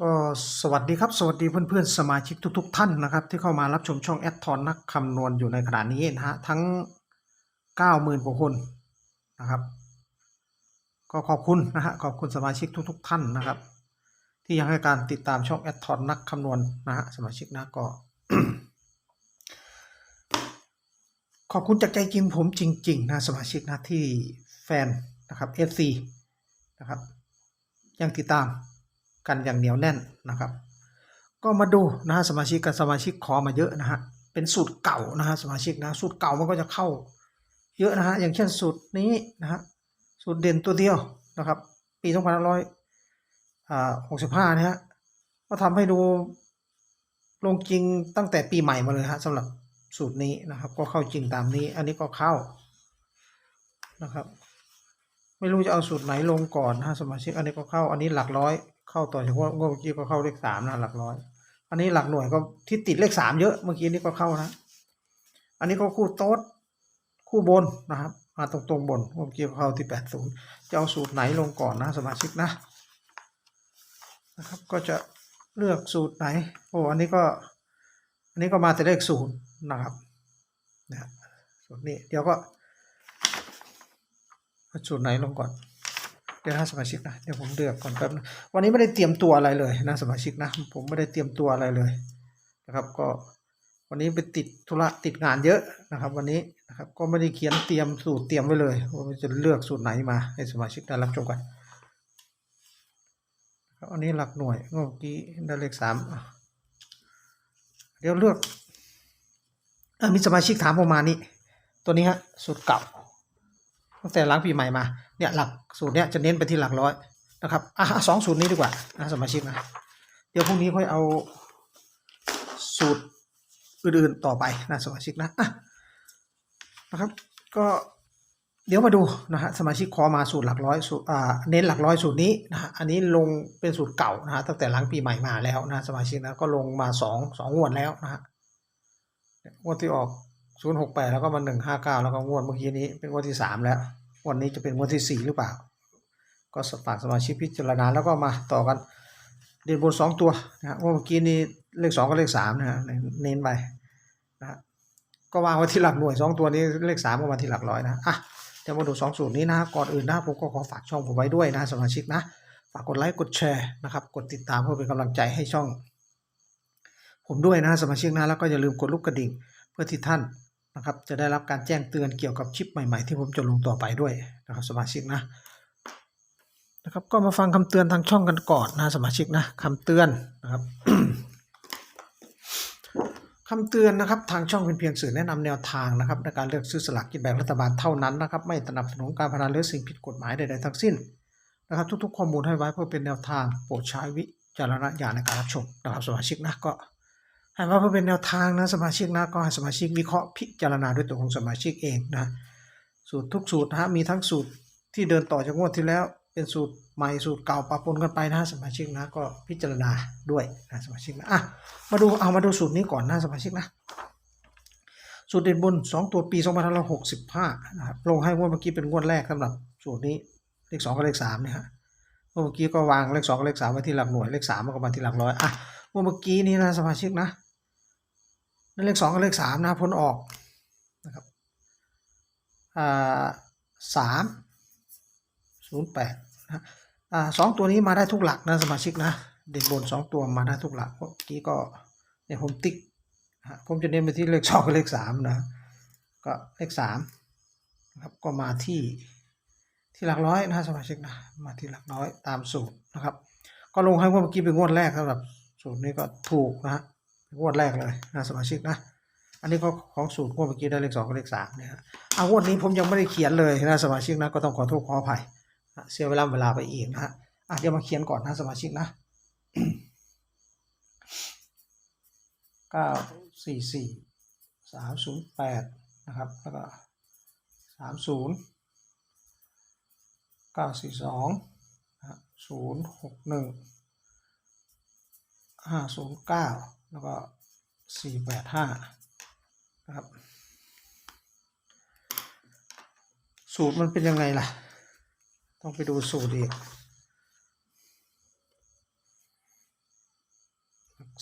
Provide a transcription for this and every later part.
ก็สวัสดีครับ สวัสดีเพื่อนๆ สมาชิกทุก ๆ ท่านนะครับ ที่เข้ามารับชมช่องแอดทอนนักคำนวณอยู่ในขณะนี้นะฮะทั้ง 90,000กว่าคนนะครับ ก็ขอบคุณนะฮะขอบคุณสมาชิกทุก ๆ ท่านนะครับ ที่ยังให้การติดตามช่องแอดทอนนักคำนวณนะฮะสมาชิกนะก็ขอบคุณจากใจจริงผมจริง ๆ นะสมาชิกนะที่แฟนนะครับ FC นะครับยังติดตาม กันอย่างเหนียวแน่นนะครับ ก็มาดูนะฮะสมาชิกกับสมาชิกขอมาเยอะนะฮะเป็นสูตรเก่านะฮะสมาชิกนะสูตรเก่ามันก็จะเข้า เยอะนะฮะอย่างเช่นสูตรนี้นะฮะสูตรเด่นตัวเดียวนะครับ ปี2565นะฮะก็ทำให้ดูลงจริงตั้งแต่ปีใหม่มาเลยฮะสำหรับสูตรนี้นะครับ ก็เข้าจริงตามนี้ อันนี้ก็เข้านะครับ ไม่รู้จะเอาสูตรไหนลงก่อนนะฮะสมาชิกอันนี้ก็เข้าอันนี้หลักร้อย เข้าต่อจากว่างวดเมื่อกี้ก็เข้าเลขสามนะหลักร้อย อันนี้หลักหน่วยก็ที่ติดเลขสามเยอะเมื่อกี้นี้ก็เข้านะ อันนี้ก็คู่โต๊ดคู่บนนะครับ มาตรงตรงๆบนเมื่อกี้ก็เข้าที่แปดศูนย์จะเอาสูตรไหนลงก่อนนะสมาชิกนะนะครับ ก็จะเลือกสูตรไหน โอ้อันนี้ก็ อันนี้ก็มาแต่เลขศูนย์นะครับนะสูตรนี้เดี๋ยวก็สูตรไหนลงก่อน เดี๋ยวนะสมาชิกนะเดี๋ยวผมเลือกก่อนแป๊บนะวันนี้ไม่ได้เตรียมตัวอะไรเลยนะสมาชิกนะ ผมไม่ได้เตรียมตัวอะไรเลยนะครับก็วันนี้ไปติดธุระติดงานเยอะนะครับ วันนี้นะครับก็ไม่ได้เขียนเตรียมสูตรเตรียมไว้เลยว่าจะเลือกสูตรไหนมาให้สมาชิกได้รับชมกันครับอันนี้หลักหน่วยเมื่อกี้ได้เลขสามเดี๋ยวเลือกเออมีสมาชิกถามผมมาณนี่ตัวนี้ฮะสูตรเก่า ตั้งแต่หลังปีใหม่มาเนี่ยหลักสูตรเนี้ยจะเน้นไปที่หลักร้อยนะครับอะสองสูตรนี้ดีกว่านะสมาชิกนะเดี๋ยวพรุ่งนี้ค่อยเอาสูตรอื่นๆต่อไปนะสมาชิกนะอะนะครับ ก็เดี๋ยวมาดูนะฮะสมาชิกขอมาสูตรหลักร้อยสูตรอ่าเน้นหลักร้อยสูตรนี้นะฮะอันนี้ลงเป็นสูตรเก่านะฮะตั้งแต่หลังปีใหม่มาแล้วนะสมาชิกนะก็ลงมาสองสองงวดแล้วนะฮะงวดที่ออก ศูนย์หกแปดแล้วก็มาหนึ่งห้าเก้าแล้วก็งวดเมื่อกี้นี้เป็นงวดที่สามแล้ววันนี้จะเป็นงวดที่สี่หรือเปล่า ก็ฝากสมาชิกพิจารณาแล้วก็มาต่อกัน เด่นบนสองตัวนะฮะงวดเมื่อกี้นี้เลขสองกับเลขสามนะฮะเน้นไปนะฮะก็วางไว้ที่หลักหน่วยสองตัวนี้เลขสามก็มาที่หลักร้อยนะอะเดี๋ยวมาดูสองสูตรนี้นะก่อนอื่นนะผมก็ขอฝากช่องผมไว้ด้วยนะสมาชิกนะฝากกดไลค์กดแชร์นะครับกดติดตามเพื่อเป็นกำลังใจให้ช่อง ผมด้วยนะสมาชิกนะแล้วก็อย่าลืมกดลูกกระดิ่ง เพื่อที่ท่าน นะครับจะได้รับการแจ้งเตือนเกี่ยวกับชิปใหม่ๆ ที่ผมจะลงต่อไปด้วยนะครับสมาชิกนะนะครับก็มาฟังคำเตือนทางช่องกันก่อนนะสมาชิกนะคำเตือนนะครับคำเตือนนะครับทางช่องเป็นเพียงสื่อแนะนำแนวทางนะครับในการเลือกซื้อสลากกินแบ่งรัฐบาลเท่านั้นนะครับไม่สนับสนุนการพนันหรือสิ่งผิดกฎหมายใดๆทั้งสิ้นนะครับทุกๆข้อมูลให้ไว้เพื่อเป็นแนวทางโปรดใช้วิจารณญาณในการรับชมนะครับสมาชิกนะก็ ให้ว่าเพื่อเป็นแนวทางนะสมาชิกนะก็ให้สมาชิกวิเคราะห์พิจารณาด้วยตัวของสมาชิกเองนะสูตรทุกสูตรนะฮะมีทั้งสูตรที่เดินต่อจากงวดที่แล้ว เป็นสูตรใหม่สูตรเก่าปะปนกันไปนะสมาชิกนะก็พิจารณาด้วยนะสมาชิกนะอะมาดูเอามาดูสูตรนี้ก่อนนะสมาชิกนะสูตรเด่นบนสองตัวปี2565นะครับลงให้งวดเมื่อกี้เป็นงวดแรกสำหรับสูตรนี้เลขสองกับเลขสามเนี่ยฮะเมื่อกี้ก็วางเลขสองกับเลขสามไว้ที่หลักหน่วยเลขสามมันก็มาที่หลักร้อยอะว่าเมื่อกี้นี้นะสมาชิกนะ เลขสองกับเลขสามนะพ้นออกนะครับสามศูนย์แปดนะสองตัวนี้มาได้ทุกหลักนะสมาชิกนะเด่นบนสองตัวมาได้ทุกหลักเมื่อกี้ก็เนี่ยผมติ๊กผมจะเน้นไปที่เลขสองกับเลขสามนะก็เลขสามนะครับก็มาที่ที่หลักร้อยนะสมาชิกนะมาที่หลักร้อยตามสูตรนะครับ ก็ลงให้เมื่อกี้เป็นงวดแรกสำหรับสูตรนี้ก็ถูกนะฮะ งวดแรกเลยนะสมาชิกนะอันนี้ก็ของสูตรงวดเมื่อกี้ได้เลขสองกับเลขสามเนี่ยฮะเอางวดนี้ผมยังไม่ได้เขียนเลยนะสมาชิกนะก็ต้องขอโทษขออภัยเสียเวลาเวลาไปอีกนะฮะเดี๋ยวมาเขียนก่อนนะสมาชิกนะเก้าสี่สี่สามศูนย์แปดนะครับแล้วก็สามศูนย์เก้าสี่สองศูนย์หกหนึ่งห้าศูนย์เก้า แล้วก็สี่แปดห้านะครับ สูตรมันเป็นยังไงล่ะ ต้องไปดูสูตรอีก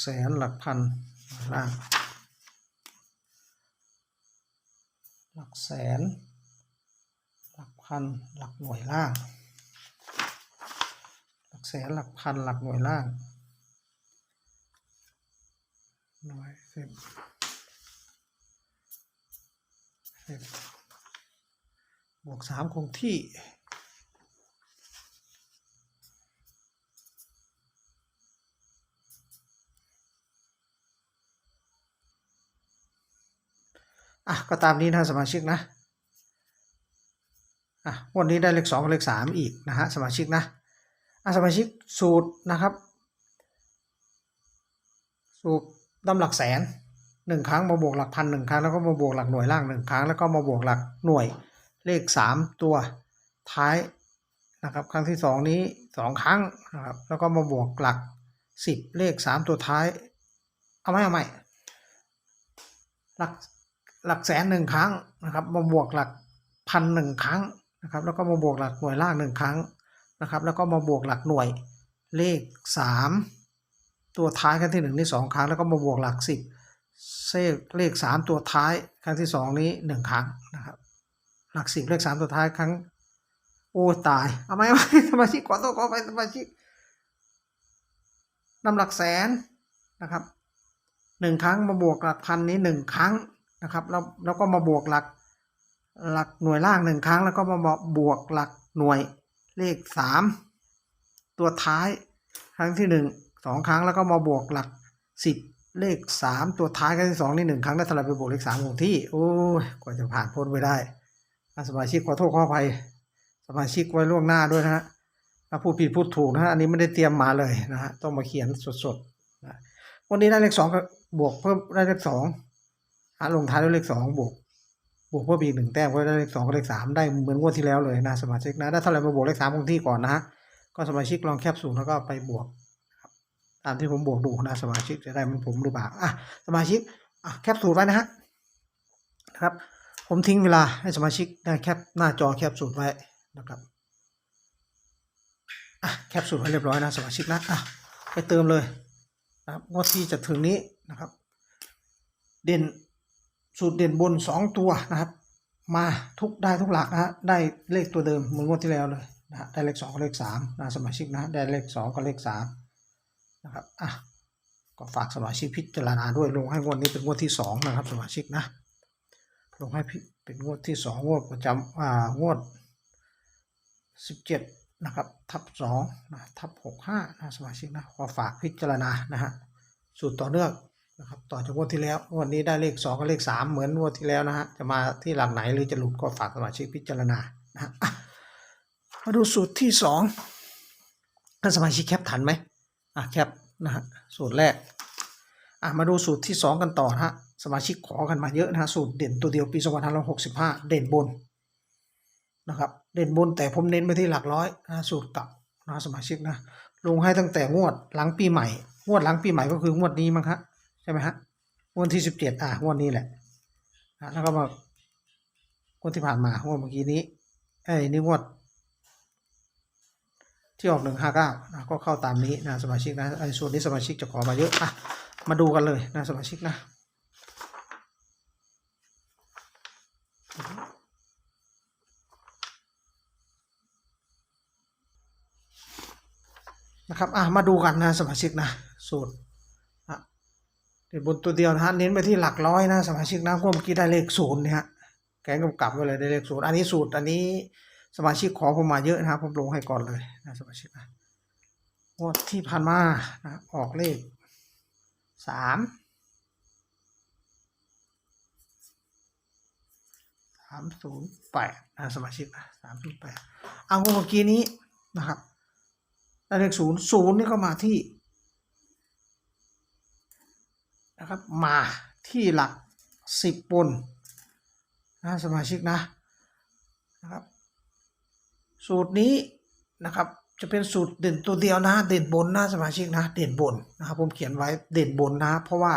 แสนหลักพันล่างหลักแสน หลักพัน หลักหน่วยล่าง หลักแสนหลักพัน หลักหน่วยล่าง น่วยสิบสิบบวกสามคงที่อะก็ตามนี้นะสมาชิกนะอะวันนี้ได้เลขสองเลขสามอีกนะฮะสมาชิกนะอะสมาชิกสูตรนะครับสูตร ดำหลักแสนหนึ่งครั้งมาบวกหลักพันหนึ่งครั้งแล้วก็มาบวกหลักหน่วยล่างหนึ่งครั้งแล้วก็มาบวกหลักหน่วยเลขสามตัวท้ายนะครับครั้งที่สองนี้สองครั้งนะครับแล้วก็มาบวกหลักสิบเลขสามตัวท้ายเอาไหมเอาไหมหลักหลักแสนหนึ่งครั้งนะครับมาบวกหลักพันหนึ่งครั้งนะครับแล้วก็มาบวกหลักหน่วยล่างหนึ่งครั้งนะครับแล้วก็มาบวกหลักหน่วยเลขสาม ตัวท้ายครั้งที่หนึ่งนี่สองครั้ง แล้วก็มาบวกหลักสิบเลขเลขสามตัวท้ายครั้งที่สองนี้หนึ่งครั้งนะครับ หลักสิบเลขสามตัวท้ายครั้ง โอ้ตายเอาไหมเอาไหมสมาชิกขอโทษขอไปสมาชิกนำหลักแสนนะครับหนึ่งครั้งมาบวกหลักพันนี้หนึ่งครั้งนะครับแล้วแล้วก็มาบวกหลักหลักหน่วยล่างหนึ่งครั้ง แล้วก็มาบวกหลักหน่วยเลขสามตัวท้ายครั้งที่หนึ่ง สองครั้งแล้วก็มาบวกหลักสิบเลขสามตัวท้ายครั้งที่สองนี่หนึ่งครั้งได้สลับไปบวกเลขสามคงที่ โอ้ยกว่าจะผ่านพ้นไปได้สมาชิกขอโทษขออภัยสมาชิกไว้ล่วงหน้าด้วยนะฮะถ้าพูดผิดพูดถูกนะฮะอันนี้ไม่ได้เตรียมมาเลยนะฮะต้องมาเขียนสดๆนะวันนี้ได้เลขสองบวกเพิ่มได้เลขสองหาลงท้ายด้วยเลขสองบวกบวกเพิ่มอีกหนึ่งแต้มก็ได้เลขสองกับเลขสามได้เหมือนงวดที่แล้วเลยนะสมาชิกนะได้เท่าไหร่มาบวกเลขสามคงที่ก่อนนะฮะก็สมาชิกลองแคปสูตรแล้วก็ไปบวก ตามที่ผมบวกดูนะสมาชิกจะได้มันผมหรือเปล่าอะสมาชิกอะแคปสูตรไว้นะฮะนะครับ ผมทิ้งเวลาให้สมาชิกได้แคปหน้าจอแคปสูตรไว้นะครับอะแคปสูตรไว้เรียบร้อยนะสมาชิกนะอะไปเติมเลยนะครับงวดที่จะถึงนี้นะครับ เด่นสูตรเด่นบนสองตัวนะครับ มาทุกได้ทุกหลักนะฮะได้เลขตัวเดิมเหมือนงวดที่แล้วเลยนะฮะได้เลขสองกับเลขสามนะสมาชิกนะได้เลขสองกับเลขสาม นะครับอะก็ฝากสมาชิกพิจารณาด้วยลงให้งวดนี้เป็นงวดที่สองนะครับสมาชิกนะลงให้เป็นงวดที่สองงวดประจำอ่างวดสิบเจ็ดนะครับทับสองนะทับหกห้านะสมาชิกนะขอฝากพิจารณานะฮะสูตรต่อเนื่องนะครับต่อจากงวดที่แล้วงวันนี้ได้เลขสองกับเลขสามเหมือนงวดที่แล้วนะฮะจะมาที่หลักไหนหรือจะหลุดก็ฝากสมาชิกพิจารณานะอะมาดูสูตรที่สองท่านสมาชิกแคปทันไหม อะแคปนะฮะสูตรแรกอะมาดูสูตรที่สองกันต่อนะฮะสมาชิกขอกันมาเยอะนะฮะสูตรเด่นตัวเดียวปี2565 เด่นบนนะครับเด่นบนแต่ผมเน้นไปที่หลักร้อยนะสูตรเก่านะสมาชิกนะลงให้ตั้งแต่งวดหลังปีใหม่ งวดหลังปีใหม่ก็คืองวดนี้มั้งฮะใช่ไหมฮะงวดที่สิบเจ็ดอะงวดนี้แหละนะแล้วก็มางวดที่ผ่านมางวดเมื่อกี้นี้ไอ้นี่งวด ที่ออกหนึ่งห้าเก้านะก็เข้าตามนี้นะสมาชิกนะไอ้ส่วนนี้สมาชิกจะขอมาเยอะอะมาดูกันเลยนะสมาชิกนะนะครับอะมาดูกันนะสมาชิกนะสูตรอะเดี๋ยวบนตัวเดียวนะฮะเน้นไปที่หลักร้อยนะสมาชิกนะพวกเมื่อกี้ได้เลขศูนย์เนี่ยฮะแกงกำกับไว้เลยได้เลขศูนย์อันนี้สูตรอันนี้ สมาชิกขอผมมาเยอะนะครับผมลงให้ก่อนเลยนะสมาชิกนะงวดที่ผ่านมานะออกเลขสามสามศูนย์แปดนะสมาชิกนะสามศูนย์แปดเอางวดเมื่อกี้นี้นะครับเลขศูนย์ศูนย์นี่ก็มาที่นะครับมาที่หลักสิบบนนะสมาชิกนะนะครับ สูตรนี้นะครับจะเป็นสูตรเด่นตัวเดียวนะเด่นบนนะสมาชิกนะ เด่นบนนะครับผมเขียนไว้เด่นบนนะ เพราะว่า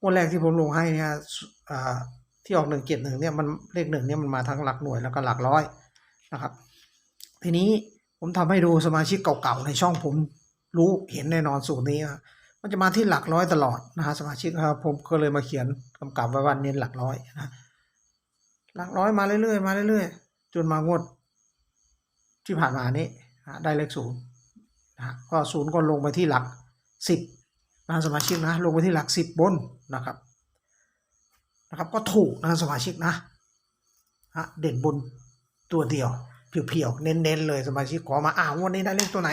งวดแรกที่ผมลงให้เนี่ยที่ออกหนึ่งเจ็ดหนึ่งเนี่ยมันเลขหนึ่งเนี่ยมันมาทั้งหลักหน่วยแล้วก็หลักร้อยนะครับ ทีนี้ผมทำให้ดูสมาชิกเก่าๆในช่องผมรู้เห็นแน่นอนสูตรนี้นะมันจะมาที่หลักร้อยตลอดนะฮะสมาชิกครับผมก็เลยมาเขียนกำกับไว้ว่าเน้นหลักร้อยนะหลักร้อยมาเรื่อยๆมาเรื่อยๆจนมางวด ที่ผ่านมานี้ได้เลขศูนย์นะฮะก็ศูนย์ก็ลงไปที่หลักสิบนะสมาชิกนะลงไปที่หลักสิบบนนะครับนะครับก็ถูกนะสมาชิกนะฮะเด่นบนตัวเดียวเพียวๆเน้นๆเลยสมาชิกขอมาอ้าววันนี้ได้เลขตัวไหน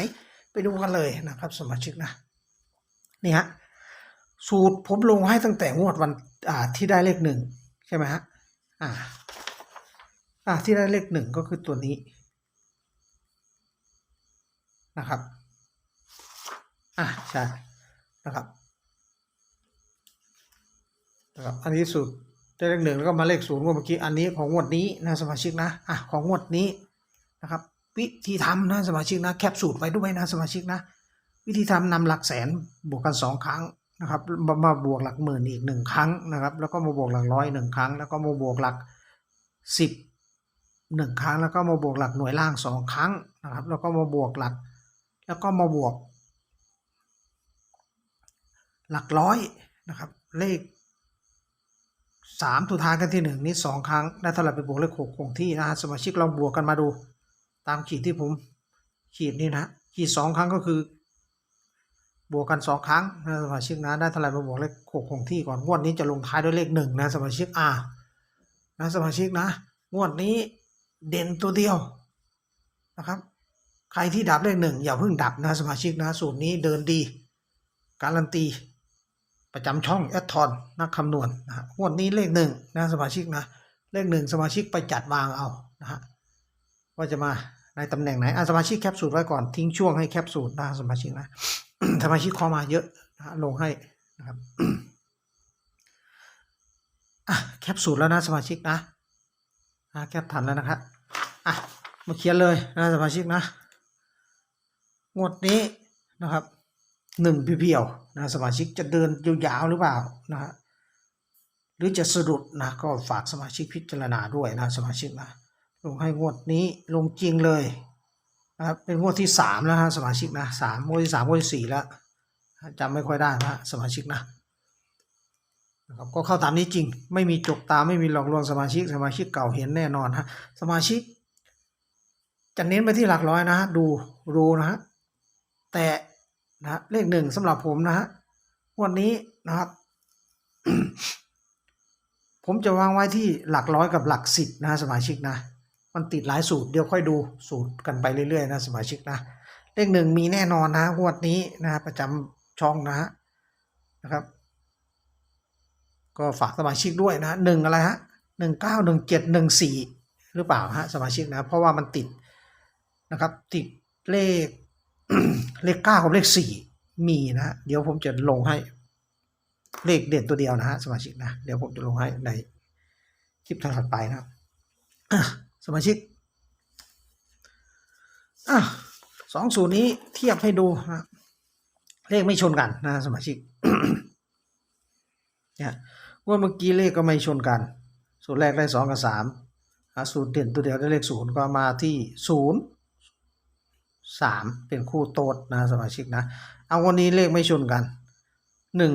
ไปดูกันเลยนะครับ สมาชิกนะนี่ฮะสูตรผมลงให้ตั้งแต่งวดวันอ่าที่ได้เลขหนึ่งใช่ไหมฮะอ่าอ่าที่ได้เลขหนึ่งก็คือตัวนี้ นะครับ อะใช่นะครับนะครับอันนี้สูตรได้เลขหนึ่งแล้วก็มาเลขศูนย์เมื่อกี้อันนี้ของงวดนี้นะสมาชิกนะอะของงวดนี้นะครับ วิธีทำนะสมาชิกนะแคปสูตรไว้ด้วยนะสมาชิกนะ วิธีทำนำหลักแสนบวกกันสองครั้งนะครับมามาบวกหลักหมื่นอีกหนึ่งครั้งนะครับ แล้วก็มาบวกหลักร้อยหนึ่งครั้ง แล้วก็มาบวกหลักสิบหนึ่งครั้ง แล้วก็มาบวกหลักหน่วยล่างสองครั้งนะครับ แล้วก็มาบวกหลัก แล้วก็มาบวก หลักร้อยนะครับ เลขสามตัวท้ายกันที่หนึ่งนี่สองครั้งได้เท่าไหร่ไปบวกเลขหกคงที่นะฮะสมาชิกลองบวกกันมาดู ตามขีดที่ผมขีดนี่นะขีดสองครั้งก็คือบวกกันสองครั้งนะสมาชิกนะได้เท่าไหร่มาบวกเลขหกคงที่ก่อนงวดนี้จะลงท้ายด้วยเลขหนึ่งนะสมาชิกอ่านะสมาชิกนะงวดนี้เด่นตัวเดียวนะครับ ใครที่ดับเลขหนึ่งอย่าเพิ่งดับนะสมาชิกนะสูตรนี้เดินดี การันตี ประจำช่องแอดทอนนักคำนวณนะฮะงวดนี้เลขหนึ่งนะสมาชิกนะเลขหนึ่งสมาชิกไปจัดวางเอานะฮะว่าจะมาในตำแหน่งไหนอะสมาชิกแคปสูตรไว้ก่อนทิ้งช่วงให้แคปสูตรนะสมาชิกนะสมาชิกขอมาเยอะนะฮะลงให้นะครับอะแคปสูตรแล้วนะสมาชิกนะอะแคปทันแล้วนะครับอะมาเขียนเลยนะสมาชิกนะ งวดนี้นะครับหนึ่งเพียวๆนะสมาชิกจะเดินยาวๆหรือเปล่านะฮะหรือจะสะดุดนะก็ฝากสมาชิกพิจารณาด้วยนะสมาชิกนะลงให้งวดนี้ลงจริงเลยนะครับเป็นงวดที่สามแล้วนะสมาชิกนะสามงวดที่สามงวดที่สี่แล้วจำไม่ค่อยได้นะสมาชิกนะนะครับก็เข้าตามนี้จริง ไม่มีจกตาไม่มีหลอกลวงสมาชิก สมาชิกเก่าเห็นแน่นอนฮะสมาชิกจะเน้นไปที่หลักร้อยนะฮะดูดูนะฮะ แต่นะเลขหนึ่งสำหรับผมนะฮะวันนี้นะครับ ผมจะวางไว้ที่หลักร้อยกับหลักสิบนะสมาชิกนะ มันติดหลายสูตรเดี๋ยวค่อยดูสูตรกันไปเรื่อยๆนะสมาชิกนะเลขหนึ่งมีแน่นอนนะงวดนี้นะประจำช่องนะนะครับ ก็ฝากสมาชิกด้วยนะหนึ่งอะไรฮะหนึ่งเก้าหนึ่งเจ็ดหนึ่งสี่หรือเปล่าฮะสมาชิกนะ เพราะว่ามันติดนะครับ ติดเลข เลขเก้ากับเลขสี่มีนะเดี๋ยวผมจะลงให้เลขเด่นตัวเดียวนะฮะสมาชิกนะเดี๋ยวผมจะลงให้ในคลิปถัดไปนะครับสมาชิกอสองสูตรนี้เทียบให้ดูนะเลขไม่ชนกันนะสมาชิกเนี่ยว่าเมื่อกี้เลขก็ไม่ชนกัน สูตรแรกได้สองกับสามสูตรเด่นตัวเดียวได้เลขศูนย์ก็มาที่ศูนย์ สามเป็นคู่โต๊ดนะสมาชิกนะ เอาวันนี้เลขไม่ชนกันหนึ่ง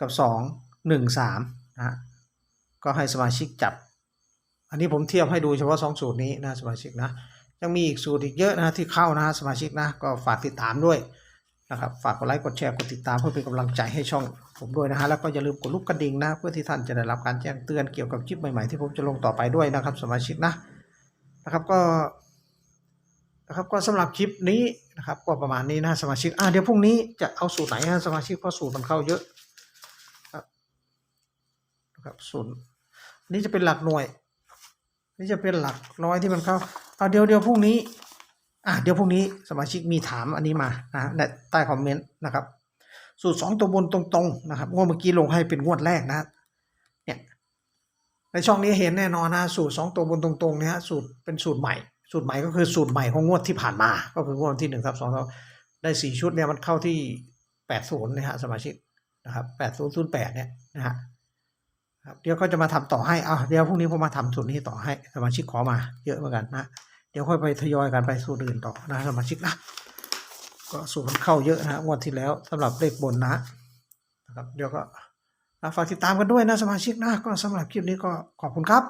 กับสองหนึ่งสามนะก็ให้สมาชิกจับ อันนี้ผมเทียบให้ดูเฉพาะสองสูตรนี้นะสมาชิกนะยังมีอีกสูตรอีกเยอะนะที่เข้านะสมาชิกนะก็ฝากติดตามด้วยนะครับฝากกดไลค์กดแชร์กดติดตามเพื่อเป็นกำลังใจให้ช่องผมด้วยนะฮะแล้วก็อย่าลืมกดลูกกระดิ่งนะ เพื่อที่ท่านจะได้รับการแจ้งเตือนเกี่ยวกับคลิปใหม่ๆที่ผมจะลงต่อไปด้วยนะครับ สมาชิกนะนะครับก็ นะครับก็สำหรับคลิปนี้นะครับก็ประมาณนี้นะสมาชิกอ่าเดี๋ยวพรุ่งนี้จะเอาสูตรไหนนะสมาชิกเพราะสูตรมันเข้าเยอะนะครับสูตรนี้จะเป็นหลักหน่วย นี่จะเป็นหลักร้อยที่มันเข้าเอาเดี๋ยวเดี๋ยวพรุ่งนี้อ่าเดี๋ยวพรุ่งนี้สมาชิกมีถามอันนี้มานะในใต้คอมเมนต์นะครับ สูตรสองตัวบนตรงๆนะครับงวดเมื่อกี้ลงให้เป็นงวดแรกนะเนี่ยในช่องนี้เห็นแน่นอนนะสูตรสองตัวบนตรงๆเนี่ยฮะสูตรเป็นสูตรใหม่ สูตรใหม่ก็คือสูตรใหม่ของงวดที่ผ่านมา ก็คืองวดที่หนึ่งทับสองได้สี่ชุดเนี่ยมันเข้าที่แปดศูนย์นะฮะสมาชิกนะครับแปดศูนย์ศูนย์แปดเนี่ยนะฮะครับเดี๋ยวก็จะมาทำต่อให้เอาเดี๋ยวพรุ่งนี้ผมมาทำสูตรนี้ต่อให้สมาชิกขอมาเยอะเหมือนกันนะเดี๋ยวค่อยไปทยอยกันไปสูตรอื่นต่อนะสมาชิกนะก็สูตรมันเข้าเยอะนะงวดที่แล้วสำหรับเลขบนนะนะครับเดี๋ยวก็ฝากติดตามกันด้วยนะสมาชิกนะก็สำหรับคลิปนี้ก็ขอบคุณครับ